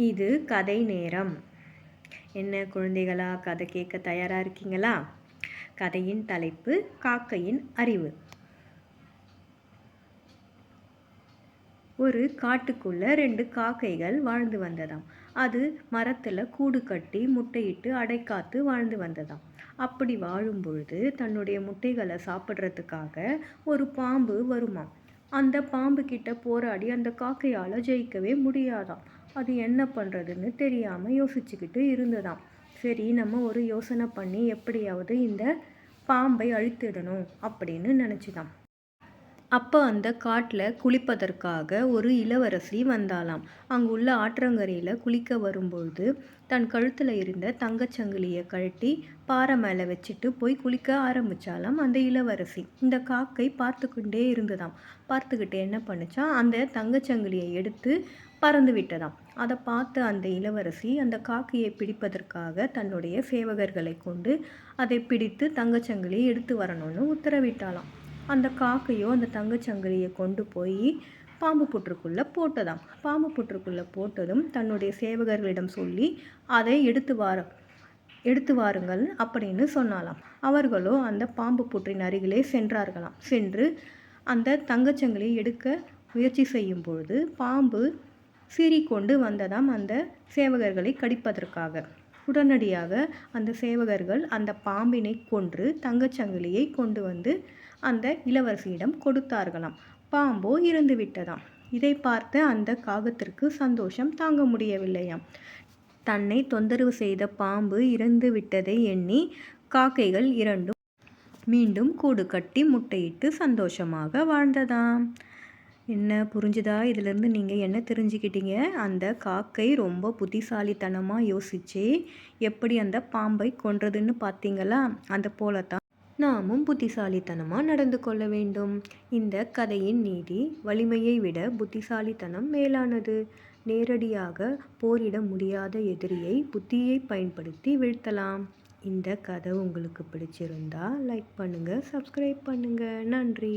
இது கதை நேரம். என்ன குழந்தைகளா? கதை கேட்க தயாராக இருக்கீங்களா? கதையின் தலைப்பு காக்கையின் அறிவு. ஒரு காட்டுக்குள்ள ரெண்டு காக்கைகள் வாழ்ந்து வந்ததாம். அது மரத்தில் கூடு கட்டி முட்டையிட்டு அடைக்காத்து வாழ்ந்து வந்ததாம். அப்படி வாழும் பொழுது தன்னுடைய முட்டைகளை சாப்பிட்றதுக்காக ஒரு பாம்பு வருமாம். அந்த பாம்பு கிட்ட போராடி அந்த காக்கையால் ஜெயிக்கவே முடியாதாம். அது என்ன பண்ணுறதுன்னு தெரியாமல் யோசிச்சுக்கிட்டு இருந்ததாம். சரி நம்ம ஒரு யோசனை பண்ணி எப்படியாவது இந்த பாம்பை அழித்திடணும் அப்படின்னு நினச்சிதான் அப்போ அந்த காட்டில் குளிப்பதற்காக ஒரு இளவரசி வந்தாலாம் அங்குள்ள ஆற்றங்கரையில் குளிக்க வரும்பொழுது தன் கழுத்தில் இருந்த தங்கச்சங்கிலியை கழட்டி பாறை மேலே வச்சுட்டு போய் குளிக்க ஆரம்பித்தாலாம் அந்த இளவரசி. இந்த காக்கை பார்த்துக்கிட்டே இருந்ததாம். பார்த்துக்கிட்டு என்ன பண்ணுச்சா அந்த தங்கச்சங்கிலியை எடுத்து பறந்து விட்டதாம். அதை பார்த்து அந்த இளவரசி அந்த காக்கையை பிடிப்பதற்காக தன்னுடைய சேவகர்களை கொண்டு அதை பிடித்து தங்கச்சங்கிலியை எடுத்து வரணும்னு உத்தரவிட்டாலாம் அந்த காக்கையோ அந்த தங்கச்சங்கிலியை கொண்டு போய் பாம்பு புற்றுக்குள்ளே போட்டதாம். பாம்பு புற்றுக்குள்ளே போட்டதும் தன்னுடைய சேவகர்களிடம் சொல்லி அதை எடுத்து வார எடுத்து வாருங்கள் அப்படின்னு சொன்னாலாம் அவர்களோ அந்த பாம்பு புற்றின் அருகிலே சென்றார்களாம். சென்று அந்த தங்கச்சங்கிலியை எடுக்க முயற்சி செய்யும் பொழுது பாம்பு சீறிக்கொண்டு வந்ததாம் அந்த சேவகர்களை கடிப்பதற்காக. உடனடியாக அந்த சேவகர்கள் அந்த பாம்பினை கொன்று தங்கச்சங்கிலியை கொண்டு வந்து அந்த இளவரசியிடம் கொடுத்தார்களாம். பாம்போ இறந்து விட்டதாம். இதை பார்த்த அந்த காகத்திற்கு சந்தோஷம் தாங்க முடியவில்லையாம். தன்னை தொந்தரவு செய்த பாம்பு இறந்து விட்டதை எண்ணி காக்கைகள் இரண்டும் மீண்டும் கூடு கட்டி முட்டையிட்டு சந்தோஷமாக வாழ்ந்ததாம். என்ன புரிஞ்சுதா? இதிலேருந்து நீங்கள் என்ன தெரிஞ்சுக்கிட்டீங்க? அந்த காக்கை ரொம்ப புத்திசாலித்தனமாக யோசிச்சு எப்படி அந்த பாம்பை கொன்றதுன்னு பார்த்தீங்களா? அந்த போல தான் நாமும் புத்திசாலித்தனமாக நடந்து கொள்ள வேண்டும். இந்த கதையின் நீதி வலிமையை விட புத்திசாலித்தனம் மேலானது. நேரடியாக போரிட முடியாத எதிரியை புத்தியை பயன்படுத்தி வீழ்த்தலாம். இந்த கதை உங்களுக்கு பிடிச்சிருந்தா லைக் பண்ணுங்கள் சப்ஸ்கிரைப் பண்ணுங்கள் நன்றி.